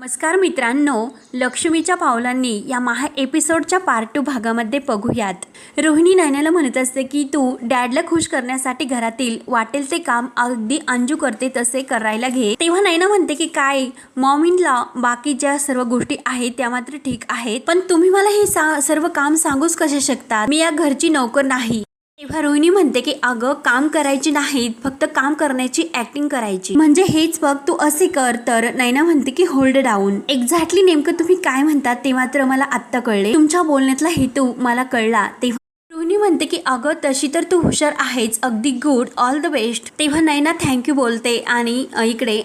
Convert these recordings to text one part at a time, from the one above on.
नमस्कार मित्रांनो लक्ष्मीच्या पावलांनी या महा एपिसोडच्या पार्ट टू भागामध्ये बघूयात. रोहिणी नैनाला म्हणत असते की तू डॅडला खुश करण्यासाठी घरातील वाटेल ते काम अगदी अंजू करते तसे करायला घे. तेव्हा नैना म्हणते की काय मॉमिनला बाकी ज्या सर्व गोष्टी आहेत त्या मात्र ठीक आहेत पण तुम्ही मला हे सा- सर्व काम सांगूच कसे शकता? मी या घरची नोकर नाही. तेव्हा रोहिणी म्हणते की अगं काम करायची नाहीत फक्त काम करण्याची ऍक्टिंग करायची. म्हणजे हेच बघ तू असे कर. तर नैना म्हणते की होल्ड डाऊन एक्झॅक्टली नेमकं तुम्ही काय म्हणतात ते मात्र मला आत्ता कळले. तुमच्या बोलण्यातला हेतू मला कळला. तेव्हा म्हणते की अगं तशी तर तू हुशार आहेच अगदी गुड ऑल द बेस्ट तेव्हा नैना थँक्यू बोलते आणि इकडे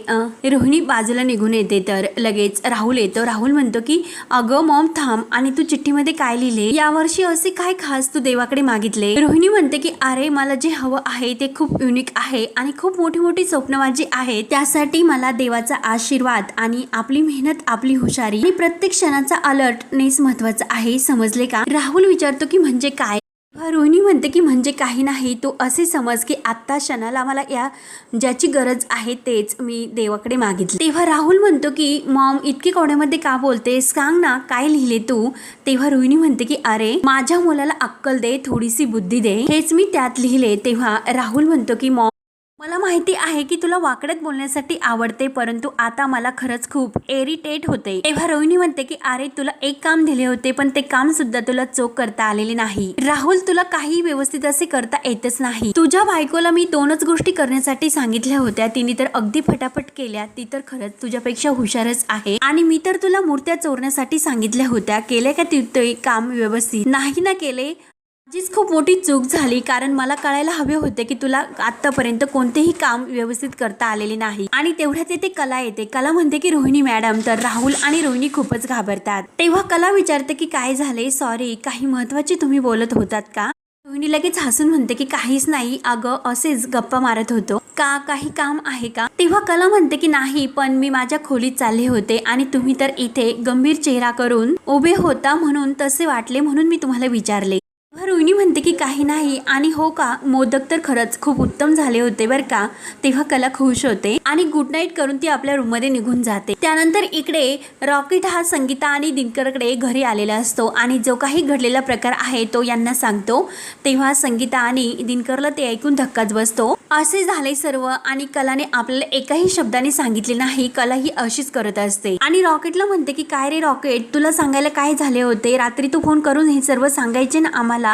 रोहिणी बाजूला निघून येते. तर लगेच राहुल येतो. राहुल म्हणतो की अगं मॉम थांब. आणि तू चिठ्ठीमध्ये काय लिहिले? यावर्षी असे काय खास तू देवाकडे मागितले? रोहिणी म्हणते की अरे मला जे हवं आहे ते खूप युनिक आहे आणि खूप मोठी मोठी स्वप्न माझी आहेत. त्यासाठी मला देवाचा आशीर्वाद आणि आपली मेहनत आपली हुशारी आणि प्रत्येक क्षणाचा अलर्टनेस महत्त्वाचा आहे. समजले का? राहुल विचारतो की म्हणजे काय? रोहिणी म्हणते की म्हणजे काही नाही तू असे समज की आत्ता क्षणाला मला या ज्याची गरज आहे तेच मी देवाकडे मागितले. तेव्हा राहुल म्हणतो की मॉम इतकी कोड्यामध्ये का बोलते सांग ना काय लिहिले तू? तेव्हा रोहिणी म्हणते की अरे माझ्या मुलाला अक्कल दे थोडीशी बुद्धी दे. हेच मी त्यात लिहिले. तेव्हा राहुल म्हणतो की मॉम मला माहिती आहे की तुला वाकड्यात बोलण्यासाठी आवडते परंतु आता मला खरंच खूप एरिटेट होते. तेव्हा रोहिणी म्हणते की अरे तुला एक काम दिले होते पण ते काम सुद्धा तुला चोख करता आलेले नाही. राहुल तुला काही व्यवस्थित असे करता येतच नाही. तुझ्या बायकोला मी दोनच गोष्टी करण्यासाठी सांगितल्या होत्या. तिने तर अगदी फटाफट केल्या. ती तर खरंच तुझ्यापेक्षा हुशारच आहे. आणि मी तर तुला मूर्त्या चोरण्यासाठी सांगितल्या होत्या. केल्या का ती ते काम व्यवस्थित? नाही ना केले. माझीच खूप मोठी चूक झाली कारण मला कळायला हवे होते की तुला आतापर्यंत कोणतेही काम व्यवस्थित करता आलेले नाही. आणि तेवढ्यात येते कला येते. कला म्हणते की रोहिणी मॅडम तर राहुल आणि रोहिणी खूपच घाबरतात. तेव्हा कला विचारते की काय झाले? सॉरी काही महत्त्वाचे तुम्ही बोलत होतात का? रोहिणी लगेच हसून म्हणते की काहीच नाही. अगं असेच गप्पा मारत होतो. का काही काम आहे का? तेव्हा कला म्हणते की नाही पण मी माझ्या खोलीत चालले होते आणि तुम्ही तर इथे गंभीर चेहरा करून उभे होता म्हणून तसे वाटले म्हणून मी तुम्हाला विचारले. तेव्हा रोहिणी म्हणते की काही नाही. आणि हो का मोदक तर खरंच खूप उत्तम झाले होते बरं का. तेव्हा कला खुश होते आणि गुड नाईट करून ती आपल्या रूममध्ये निघून जाते. त्यानंतर इकडे रॉकेट हा संगीता आणि दिनकरकडे घरी आलेला असतो आणि जो काही घडलेला प्रकार आहे तो यांना सांगतो. तेव्हा संगीता आणि दिनकरला ते ऐकून धक्काच बसतो. असे झाले सर्व आणि कलाने आपल्याला एकाही शब्दाने सांगितले नाही. कला ही अशीच करत असते. आणि रॉकेटला म्हणते की काय रे रॉकेट तुला सांगायला काय झाले होते? रात्री तू फोन करून हे सर्व सांगायचे ना आम्हाला?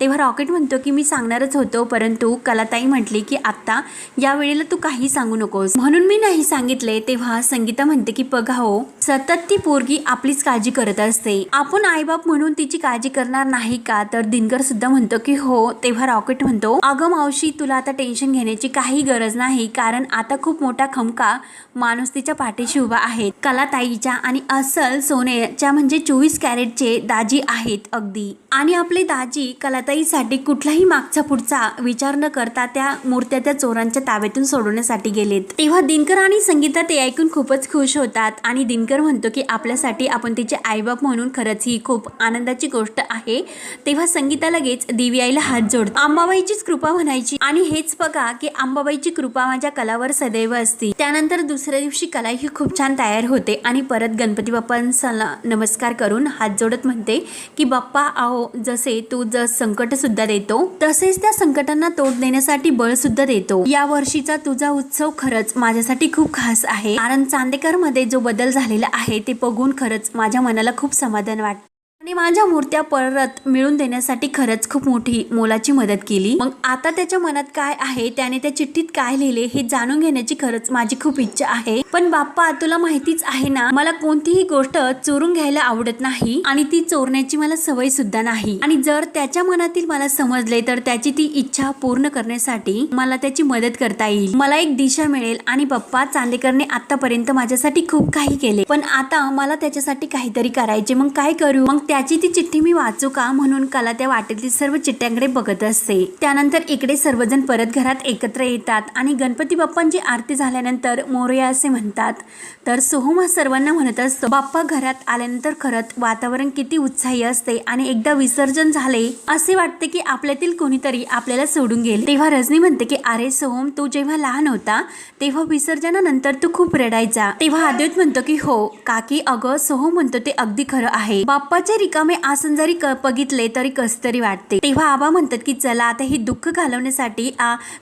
तेव्हा रॉकेट म्हणतो की मी सांगणारच होतो परंतु कलाताई म्हटली की आत्ता या वेळेला तू काही सांगू नकोस. म्हणून मी नाही सांगितले तेव्हा संगीता म्हणते की बघा हो सतत ती पोरगी आपलीच काळजी करत असते. आपण आईबाप म्हणून तिची काळजी करणार नाही का? तर दिनकर सुद्धा म्हणतो की हो. तेव्हा रॉकेट म्हणतो अगं मावशी तुला आता टेन्शन घेण्याची काही गरज नाही कारण आता खूप मोठा खमका माणूस तिच्या पाठीशी उभा आहे. कलाताईच्या आणि असल सोन्याच्या म्हणजे चोवीस कॅरेटचे दाजी आहेत अगदी. आणि आपले दाजी कलाताईसाठी कुठलाही मागचा पुढचा विचार न करता त्या मूर्त्या त्या चोरांच्या ताब्यातून सोडवण्यासाठी गेलेत. तेव्हा दिनकर आणि संगीता ते ऐकून खूपच खुश होतात आणि दिनकर म्हणतो की आपल्यासाठी आपण तिचे आईबाप म्हणून खरंच ही खूप आनंदाची गोष्ट आहे. तेव्हा संगीता लगेच देवी आईला हात जोडतो. अंबाबाईचीच कृपा म्हणायची. आणि हेच बघा की अंबाबाईची कृपा माझ्या कलावर सदैव असते. त्यानंतर दुसऱ्या दिवशी कला ही खूप छान तयार होते आणि परत गणपती बाप्पांना नमस्कार करून हात जोडत म्हणते की बाप्पा आहो जसे तू संकट सुद्धा देतो तसेच त्या संकटांना तोड देण्यासाठी बळ सुद्धा देतो. या वर्षीचा तुझा उत्सव खरंच माझ्यासाठी खूप खास आहे. कारण चांदेकरमध्ये जो बदल झालेला आहे ते बघून खरंच माझ्या मनाला खूप समाधान वाटतं. आणि माझ्या मूर्त्या परत मिळून देण्यासाठी खरंच खूप मोठी मोलाची मदत केली. मग आता त्याच्या मनात काय आहे त्याने त्या चिठ्ठीत काय लिहिले हे जाणून घेण्याची खरंच माझी खूप इच्छा आहे. पण बाप्पा तुला माहितीच आहे ना मला कोणतीही गोष्ट चोरून घ्यायला आवडत नाही आणि ती चोरण्याची मला सवय सुद्धा नाही. आणि जर त्याच्या मनातील मला समजले तर त्याची ती इच्छा पूर्ण करण्यासाठी मला त्याची मदत करता येईल. मला एक दिशा मिळेल आणि बाप्पा चांदेकरने आतापर्यंत माझ्यासाठी खूप काही केले. पण आता मला त्याच्यासाठी काहीतरी करायचे. मग काय करू? मग त्याची ती चिठ्ठी मी वाचू का म्हणून कला त्या वाटेतील सर्व चिठ्ठ्यांकडे बघत असते. त्यानंतर इकडे सर्वजण परत घरात एकत्र येतात आणि गणपती बाप्पांची आरती झाल्यानंतर मोरया असे म्हणतात तर सोहम हा सर्वांना म्हणत असतो बाप्पा घरात आल्यानंतर खरंच वातावरण किती उत्साही असते आणि एकदा विसर्जन झाले असे वाटते की आपल्यातील कोणीतरी आपल्याला सोडून गेले. तेव्हा रजनी म्हणते की अरे सोहम तू जेव्हा लहान होता तेव्हा विसर्जनानंतर तू खूप रडायचा. तेव्हा अद्वैत म्हणतो की हो काकी अगं सोहम म्हणतो ते अगदी खरं आहे. बाप्पाच्या रिकामे आसन जरी क- बघितले तरी कस तरी वाटते. तेव्हा आबा म्हणतात की चला आता ही दुःख घालवण्यासाठी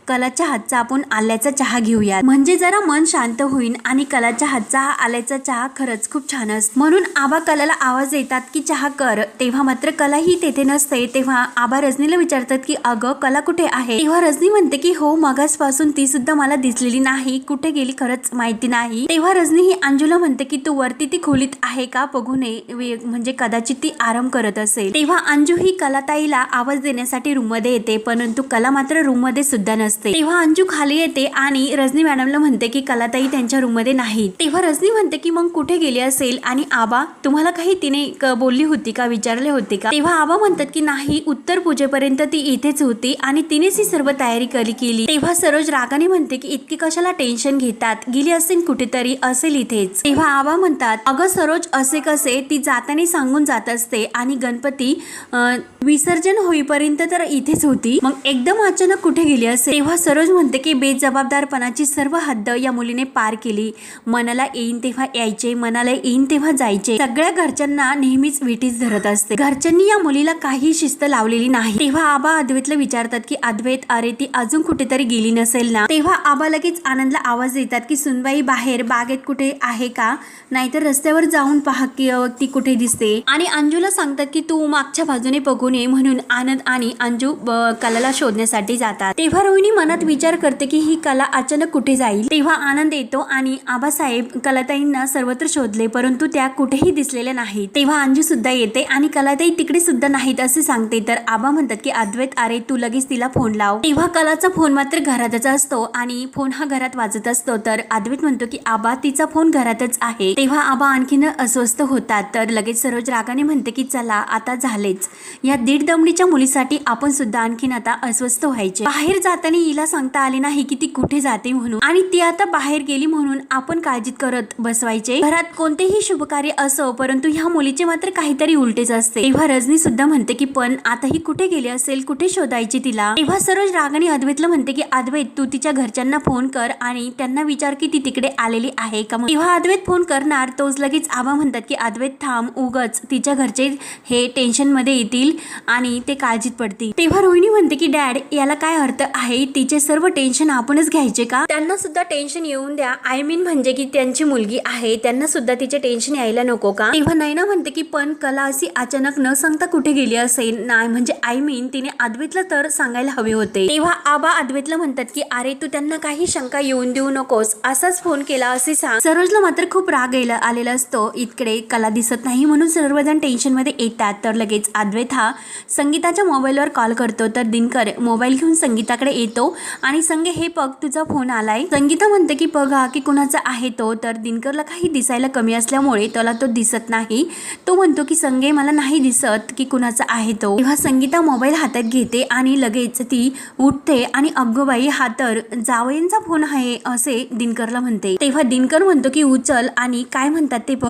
कलाच्या हातचा आपण आल्याचा चहा घेऊया. म्हणजे जरा मन शांत होईल आणि कलाच्या हातचा हा आल्याचा चहा खरंच खूप छान असतो म्हणून आबा कलाला आवाज येतात की चहा कर. तेव्हा मात्र कला ही तेथे नसते. तेव्हा आबा रजनीला विचारतात की अगं कला कुठे आहे? तेव्हा रजनी म्हणते की हो मगासपासून ती सुद्धा मला दिसलेली नाही. कुठे गेली खरंच माहिती नाही. तेव्हा रजनी ही अंजुला म्हणते की तू वरती ती खोलीत आहे का? बघू नये. म्हणजे कदाचित ती आराम करत असेल. तेव्हा अंजू ही कलाताईला आवाज देण्यासाठी रूममध्ये येते परंतु कला मात्र रूममध्ये सुद्धा नसते. तेव्हा अंजू खाली येते आणि रजनी मॅडमला म्हणते की कलाताई त्यांच्या रूममध्ये नाही. तेव्हा रजनी म्हणते की मग कुठे गेली असेल? आणि आबा तुम्हाला काही तिने बोलली होती का? विचारले होते का? तेव्हा आबा म्हणतात की नाही उत्तर पूजेपर्यंत ती इथेच होती आणि तिनेच ही सर्व तयारी करी केली. तेव्हा सरोज रागाने म्हणते की इतकी कशाला टेन्शन घेतात? गेली असेल कुठेतरी असेल इथेच. तेव्हा आबा म्हणतात अगं सरोज असे कसे? ती जाताना सांगून जात असते आणि गणपती विसर्जन होईपर्यंत तर इथेच होती. मग एकदम अचानक कुठे गेली असेल? तेव्हा सरोज म्हणते की बेजबाबदारपणाची सर्व हद्द या मुलीने पार केली. मनाला येईन तेव्हा यायचे मनाला येईन तेव्हा जायचे. सगळ्या घरच्यांना नेहमीच विटीच धरत असते. घरच्यांनी या मुलीला काही शिस्त लावलेली नाही. तेव्हा आबा अद्वैतला विचारतात की अद्वैत अरे ती अजून कुठेतरी गेली नसेल ना? तेव्हा आबा लगेच आनंदला आवाज देतात की सुनबाई बाहेर बागेत कुठे आहे का? नाहीतर रस्त्यावर जाऊन पहा की ती कुठे दिसते? आणि अंजूला सांगतात की तू मागच्या बाजूने बघू नये म्हणून आनंद आणि अंजू कलाला शोधण्यासाठी जातात. तेव्हा रोहिणी मनात विचार करते की ही कला अचानक कुठे जाईल? तेव्हा आनंद येतो आणि आबासाहेब कलाताईंना सर्वत्र शोधले परंतु त्या कुठेही दिसलेल्या नाहीत. तेव्हा अंजू सुद्धा येते आणि कलाताई तिकडे सुद्धा नाहीत असे सांगते. तर आबा म्हणतात की अद्वैत अरे तू लगेच तिला फोन लाव. तेव्हा कलाचा फोन मात्र घरातच असतो आणि फोन हा घरात वाजत असतो. तर अद्वैत म्हणतो की आबा तिचा फोन घरातच आहे. तेव्हा आबा आणखीन अस्वस्थ होतात. तर लगेच सरोज रागाने म्हणते की चला आता झालेच. या दीड दमडीच्या मुलीसाठी आपण सुद्धा आणखीन आता अस्वस्थ व्हायचे. बाहेर जाताना हिला सांगता आले नाही की ती कुठे जाते म्हणून. आणि ती आता बाहेर गेली म्हणून आपण काळजीत करत बसवायचे. घरात कोणतेही शुभकार्य असो परंतु ह्या मुलीचे मात्र काहीतरी उलटेच असते. तेव्हा रजनी सुद्धा म्हणते की पण आता ही कुठे गेली असेल? कुठे शोधायची तिला? तेव्हा सरोज रागाने अद्वैतला म्हणते की अद्वैत तू तिच्या घरच्यांना फोन कर आणि त्यांना विचार की ती तिकडे आलेली आहे का? तेव्हा अद्वैत फोन करणार तोच लगेच आबा म्हणतात की अद्वैत थांब उगच तिच्या घर घरचे हे टेन्शनमध्ये येतील आणि ते काळजीत पडतील. तेव्हा रोहिणी म्हणते की डॅड याला काय अर्थ आहे? तिचे सर्व टेन्शन आपणच घ्यायचे का? त्यांना सुद्धा टेन्शन येऊन द्या. आय मीन म्हणजे की त्यांची मुलगी आहे. त्यांना सुद्धा तिचे टेन्शन यायला नको का? तेव्हा नैना म्हणते की पण कला अशी अचानक न सांगता कुठे गेली असेल? नाही म्हणजे आय मीन तिने अद्वैतला तर सांगायला हवे होते. तेव्हा आबा अद्वैतला म्हणतात की अरे तू त्यांना काही शंका येऊन देऊ नकोस. असाच फोन केला असे सांग. सरोजला मात्र खूप राग यायला आलेला असतो. इकडे कला दिसत नाही म्हणून सर्वजण टेन्शनमध्ये येतात. तर लगेच अद्वैत हा संगीताच्या मोबाईलवर कॉल करतो. तर दिनकर मोबाईल घेऊन संगीताकडे येतो. आणि संगे हे पग तुझा फोन आलाय. संगीता म्हणते की बघा की कुणाचा आहे तो. तर दिनकरला काही दिसायला कमी असल्यामुळे त्याला तो दिसत नाही. तो म्हणतो की संगे मला नाही दिसत की कुणाचा आहे तो. तेव्हा संगीता मोबाईल हातात घेते आणि लगेच ती उठते आणि अग्गोबाई हा तर जावयांचा फोन आहे असे दिनकरला म्हणते. तेव्हा दिनकर म्हणतो की उचल. आणि काय म्हणतात ते बघ.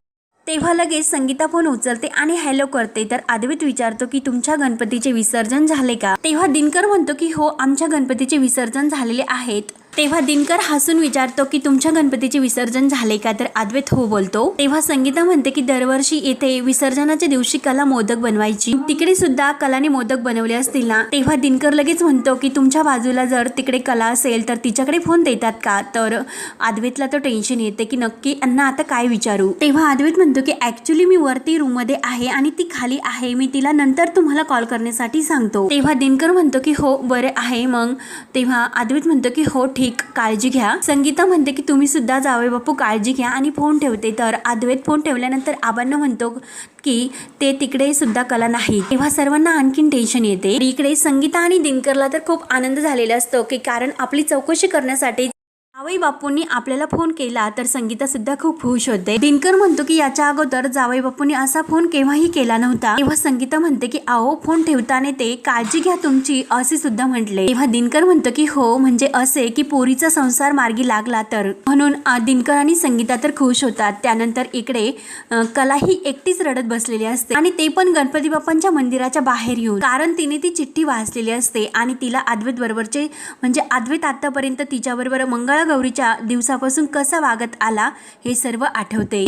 तेव्हा लगेच संगीता फोन उचलते आणि हॅलो करते. तर आदवित विचारतो की तुमच्या गणपतीचे विसर्जन झाले का? तेव्हा दिनकर म्हणतो की हो आमच्या गणपतीचे विसर्जन झालेले आहेत. तेव्हा दिनकर हसून विचारतो की तुमच्या गणपतीचे विसर्जन झाले का? तर अद्वैत हो बोलतो तेव्हा संगीता म्हणते की दरवर्षी येथे विसर्जनाच्या दिवशी कला मोदक बनवायची. तिकडे सुद्धा कलाने मोदक बनवले असतील ना? तेव्हा दिनकर लगेच म्हणतो की तुमच्या बाजूला जर तिकडे कला असेल तर तिच्याकडे फोन देतात का? तर अद्वैतला तर टेन्शन येते की नक्की अण्णा आता काय विचारू? तेव्हा अद्वैत म्हणतो की ऍक्च्युली मी वरती रूममध्ये आहे आणि ती खाली आहे. मी तिला नंतर तुम्हाला कॉल करण्यासाठी सांगतो. तेव्हा दिनकर म्हणतो की हो बरे आहे मग. तेव्हा अद्वैत म्हणतो की हो ठीक ठीक काळजी घ्या. संगीता म्हणते की तुम्ही सुद्धा जावे बापू काळजी घ्या आणि फोन ठेवते. तर अद्वैत फोन ठेवल्यानंतर आबांना म्हणतो की ते तिकडे सुद्धा कला नाही. तेव्हा सर्वांना आणखीन टेन्शन येते. इकडे संगीता आणि दिनकरला तर खूप आनंद झालेला असतो की कारण आपली चौकशी करण्यासाठी जावई बापूंनी आपल्याला फोन केला तर संगीता सुद्धा खूप खुश होते. दिनकर म्हणतो की याच्या अगोदर जावई बापूंनी असा फोन केव्हाही केला नव्हता. तेव्हा संगीता म्हणते की आओ फोन ठेवताना ते काळजी घ्या तुमची असे सुद्धा म्हटले. तेव्हा दिनकर म्हणतो की हो म्हणजे असे की पोरीचा संसार मार्गी लागला तर. म्हणून दिनकर आणि संगीता तर खुश होतात. त्यानंतर इकडे कला ही एकटीच रडत बसलेली असते आणि ते पण गणपती बाप्पांच्या मंदिराच्या बाहेर येऊन कारण तिने ती चिठ्ठी वाचलेली असते आणि तिला अद्वैत बरोबरचे म्हणजे अद्वैत आतापर्यंत तिच्याबरोबर गौरीच्या दिवसापासून कसा वागत आला हे सर्व आठवते.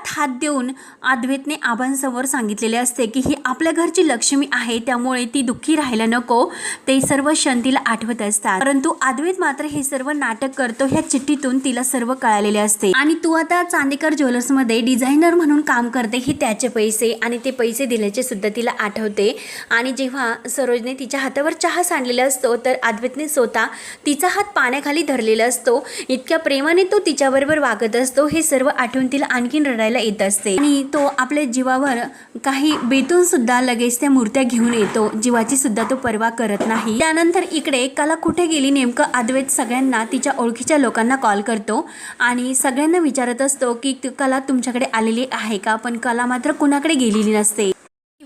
हातात हात देऊन अद्वैतने आबांसमोर सांगितलेले असते की ही आपल्या घरची लक्ष्मी आहे त्यामुळे ती दुःखी राहायला नको. ते सर्व क्षण तिला आठवत असतात. परंतु अद्वैत मात्र हे सर्व नाटक करतो ह्या चिठ्ठीतून तिला सर्व कळालेले असते. आणि तू आता चांदेकर ज्वेलर्समध्ये डिझायनर म्हणून काम करते ही त्याचे पैसे आणि ते पैसे दिल्याचे सुद्धा तिला आठवते. आणि जेव्हा सरोजने तिच्या हातावर चहा सांडलेला असतो तर अद्वैतने स्वतः तिचा हात पाण्याखाली धरलेला असतो. इतक्या प्रेमाने तो तिच्याबरोबर वागत असतो हे सर्व आठवून तिला आणखीन रडायला येत असते. आणि तो आपल्या जीवावर काही बेतून सुद्धा लगेच त्या मूर्त्या घेऊन येतो. जीवाची सुद्धा तो पर्वा करत नाही. त्यानंतर इकडे कला कुठे गेली नेमकं अद्वैत सगळ्यांना तिच्या ओळखीच्या लोकांना कॉल करतो. आणि सगळ्यांना विचारत असतो की कला तुमच्याकडे आलेली आहे का? पण कला मात्र कुणाकडे गेलेली नसते.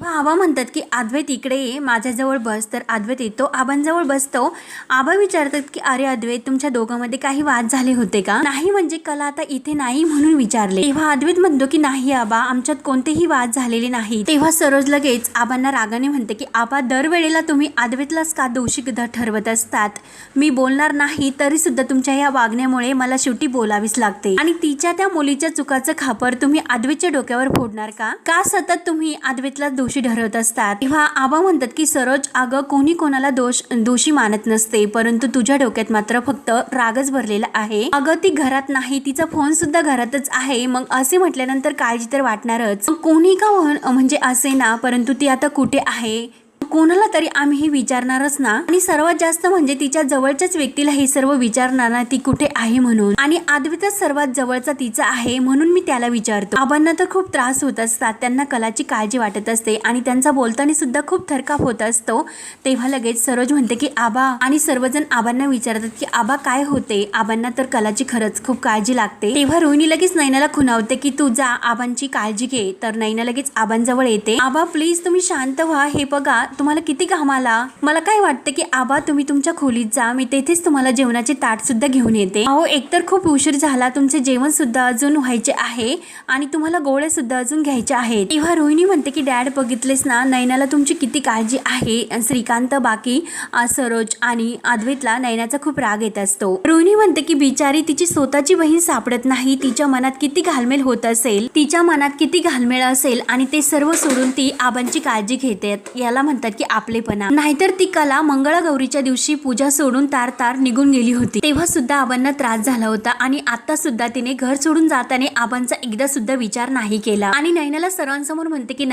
आबा म्हणतात की अद्वैत इकडे ये माझ्याजवळ बस. तर अद्वैत येतो. आबांजवळ बसतो. आबा विचारतात की अरे अद्वैत तुमच्या दोघांमध्ये काही वाद झाले होते का? नाही म्हणजे कला आता इथे नाही म्हणून विचारले. तेव्हा अद्वैत म्हणतो की नाही आबा आमच्यात कोणतेही वाद झालेले नाही तेव्हा सरोज लगेच आबांना रागाने म्हणते की आबा दरवेळेला तुम्ही अद्वैतलाच का दोषी ध- ठरवत असतात? मी बोलणार नाही तरी सुद्धा तुमच्या या वागण्यामुळे मला शेवटी बोलावीच लागते. आणि तिच्या त्या मुलीच्या चुकाचं खापर तुम्ही अद्वैतच्या डोक्यावर फोडणार का? का सतत तुम्ही अद्वैतला दोषी ठरवत असतात. तेव्हा आबा म्हणतात की सरोज अगं कोणी कोणाला दोष दोषी मानत नसते परंतु तुझ्या डोक्यात मात्र फक्त रागच भरलेला आहे. अगं ती घरात नाही तिचा फोन सुद्धा घरातच आहे. मग असे म्हटल्यानंतर काळजी तर वाटणारच. कोणी का म्हणजे असे ना परंतु ती आता कुठे आहे? कोणाला तरी आम्ही हे विचारणारच ना. आणि सर्वात जास्त म्हणजे तिच्या जवळच्याच व्यक्तीला हे सर्व विचारणार ना ती कुठे आहे म्हणून. आणि आद्वितच सर्वात जवळचा तिचा आहे म्हणून मी त्याला विचारतो. आबांना तर खूप त्रास होत असतात त्यांना कलाची काळजी वाटत असते आणि त्यांचा बोलताना सुद्धा खूप थरकाप होत असतो. तेव्हा लगेच सरोज म्हणते की आबा आणि सर्वजण आबांना विचारतात की आबा काय होते? आबांना तर कलाची खरंच खूप काळजी लागते. तेव्हा रोहिणी लगेच नैनाला खुनावते की तू जा आबांची काळजी घे. तर नैना लगेच आबांजवळ येते. आबा प्लीज तुम्ही शांत व्हा. हे बघा तुम्हाला किती घाम आला? मला काय वाटतं की आबा तुम्ही तुमच्या खोलीत जा मी तेथेच तुम्हाला जेवणाचे ताट सुद्धा घेऊन येते. अहो एकतर खूप उशीर झाला तुमचे जेवण सुद्धा अजून व्हायचे आहे आणि तुम्हाला गोळ्या सुद्धा अजून घ्यायच्या आहेत. तेव्हा रोहिणी म्हणते की डॅड बघितलेस ना नैनाला तुमची किती काळजी आहे? श्रीकांत बाकी सरोज आणि अद्वैतला नैनाचा खूप राग येत असतो. रोहिणी म्हणते की बिचारी तिची स्वतःची बहीण सापडत नाही तिच्या मनात किती घालमेल होत असेल तिच्या मनात किती घालमेल असेल आणि ते सर्व सोडून ती आबांची काळजी घेते. याला म्हणतात की आपलेपणा. नाहीतर ती कला मंगळागौरीच्या दिवशी पूजा सोडून तार तार निघून गेली होती. तेव्हा सुद्धा आबांना त्रास झाला होता आणि आता सुद्धा तिने घर सोडून जाताना आबांचा एकदा सुद्धा विचार नाही केला. आणि नैनाला सर्वांसमोर म्हणते की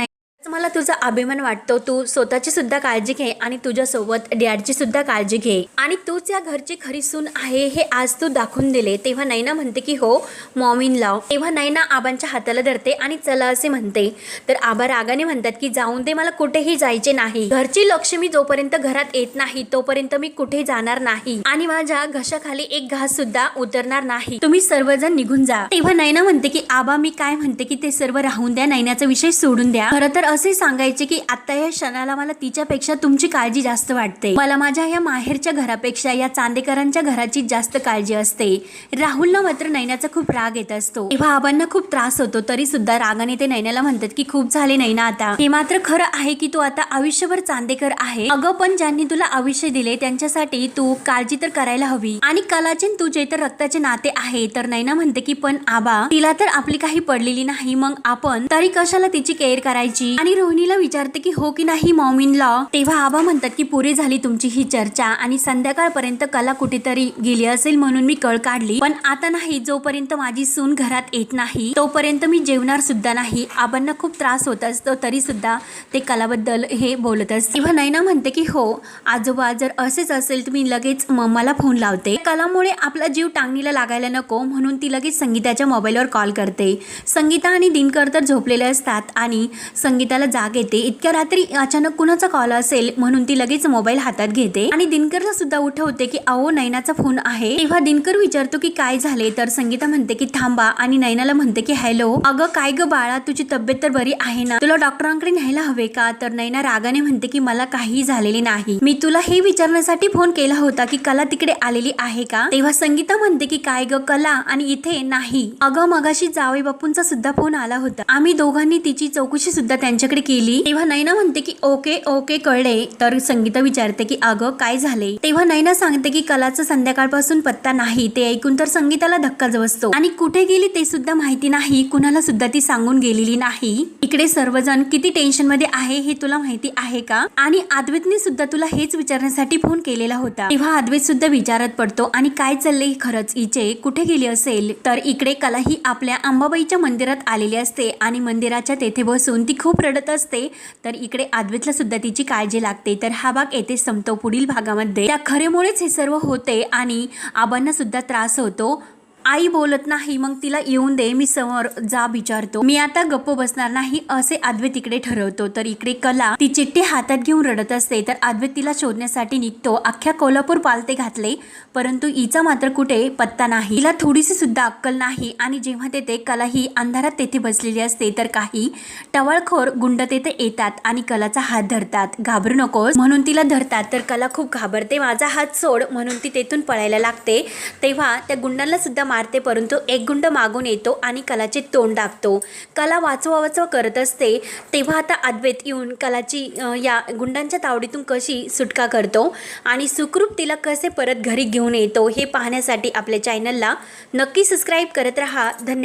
मला तुझा अभिमान वाटतो. तू स्वतःची सुद्धा काळजी घे आणि तुझ्यासोबत डॅडची सुद्धा काळजी घे. आणि तूच या घरची खरी सून आहे हे आज तू दाखवून दिले. तेव्हा नैना म्हणते की हो मॉमिन लाव तेव्हा नैना आबांच्या हाताला धरते आणि चला असे म्हणते. तर आबा रागाने म्हणतात की जाऊन दे मला कुठेही जायचे नाही. घरची लक्ष्मी जोपर्यंत घरात येत नाही तोपर्यंत मी कुठे जाणार नाही. आणि माझ्या घशाखाली एक घास सुद्धा उतरणार नाही. तुम्ही सर्वजण निघून जा. तेव्हा नैना म्हणते की आबा मी काय म्हणते की ते सर्व राहून द्या. नैनाचा विषय सोडून द्या. खरं तर असे सांगायचे की आता या क्षणाला मला तिच्यापेक्षा तुमची काळजी जास्त वाटते. मला माझ्या या माहेरच्या घरापेक्षा या चांदेकरांच्या घराची जास्त काळजी असते. राहुलला मात्र नैनाचा खूप राग येत असतो. तेव्हा आबांना खूप त्रास होतो तरी सुद्धा रागाने ते नैनाला म्हणतात की खूप झाले नैना आता. हे मात्र खरं आहे की तू आता आयुष्यभर चांदेकर आहे. अगं पण ज्यांनी तुला आयुष्य दिले त्यांच्यासाठी तू काळजी तर करायला हवी. आणि कलाचे तुझे तर रक्ताचे नाते आहे तर नैना म्हणते की पण आबा तिला तर आपली काही पडलेली नाही मग आपण तरी कशाला तिची केअर करायची? आणि रोहिणीला विचारते की हो की नाही मॉमिन लॉ तेव्हा आबा म्हणतात की पुरी झाली तुमची ही चर्चा आणि संध्याकाळपर्यंत कला कुठेतरी गेली असेल म्हणून मी कळ काढली. पण आता नाही जोपर्यंत माझी सून घरात येत नाही तोपर्यंत मी जेवणार सुद्धा नाही. आबांना खूप त्रास होत असतो तरी सुद्धा ते कलाबद्दल हे बोलत असते तेव्हा नैना म्हणते की हो आजोबा जर असेच असेल तर मी लगेच मम्माला फोन लावते. कलामुळे आपला जीव टांगणीला लागायला नको म्हणून ती लगेच संगीताच्या मोबाईलवर कॉल करते. संगीता आणि दिनकर तर झोपलेले असतात आणि संगीताला त्याला जाग येते. इतक्या रात्री अचानक कुणाचा कॉल असेल म्हणून ती लगेच मोबाईल हातात घेते. आणि दिनकरला सुद्धा उठवते की अहो नैनाचा फोन आहे. तेव्हा दिनकर विचारतो की काय झाले? तर संगीता म्हणते की थांबा. आणि नैनाला म्हणते की हॅलो. अगं काय ग बाळा? तुझी तब्येत तर बरी आहे ना? तुला डॉक्टरांकडे न्यायला हवे का? तर नैना रागाने म्हणते की मला काही झालेले नाही. मी तुला हे विचारण्यासाठी फोन केला होता की कला तिकडे आलेली आहे का? तेव्हा संगीता म्हणते की काय ग कला? आणि इथे नाही. अगं मगाशी जावई बापूंचा सुद्धा फोन आला होता. आम्ही दोघांनी तिची चौकशी सुद्धा त्यांची त्यांच्याकडे केली तेव्हा नैना म्हणते की ओके ओके कळले तर संगीता विचारते की अगं काय झाले तेव्हा नैना सांगते की कलाचं संध्याकाळपासून पत्ता नाही ते ऐकून तर संगीताला धक्काच बसतो आणि कुठे गेली ते सुद्धा माहिती नाही कुणाला सुद्धा ती सांगून गेलेली नाही. इकडे सर्वजण किती टेन्शनमध्ये आहे हे तुला माहिती आहे का? आणि आद्वेतने सुद्धा तुला हेच विचारण्यासाठी फोन केलेला होता. तेव्हा आद्वेत सुद्धा विचारत पडतो आणि काय चाललंय खरंच? इचे कुठे गेली असेल? तर इकडे कला ही आपल्या अंबाबाईच्या मंदिरात आलेली असते आणि मंदिराच्या तेथे बसून ती खूप रडत असते तर इकडे अद्वैतला सुद्धा तिची काळजी लागते. तर हा भाग येथे संपतो. पुढील भागामध्ये त्या खरेमुळेच हे सर्व होते आणि आबांना सुद्धा त्रास होतो. आई बोलत नाही मग तिला येऊन दे मी समोर जा विचारतो. मी आता गप्प बसणार नाही असे अद्वैत इकडे ठरवतो. तर इकडे कला ती चिठ्ठी हातात घेऊन रडत असते तर अद्वैत तिला शोधण्यासाठी निघतो. अख्ख्या कोल्हापूर पालते घातले परंतु हिचा मात्र कुठे पत्ता नाही. तिला थोडीशी सुद्धा अक्कल नाही आणि जेव्हा तेथे कला ही अंधारात तेथे बसलेली असते तर काही टवाळखोर गुंड तेथे येतात आणि कलाचा हात धरतात. घाबरू नकोस म्हणून तिला धरतात. तर कला खूप घाबरते माझा हात सोड म्हणून ती तेथून पळायला लागते. तेव्हा त्या गुंडांना सुद्धा मारते परंतु एक गुंड मागून येतो आणि कलाचे तोंड दाबतो. कला वाचवा वाचवा करत असते तेव्हा आता अद्वैत येऊन कलाची या गुंडांच्या तावडीतून कशी सुटका करतो आणि सुखरूप तिला कसे परत घरी घेऊन येतो हे पाहण्यासाठी आपल्या चॅनलला नक्की सबस्क्राईब करत राहा. धन्यवाद.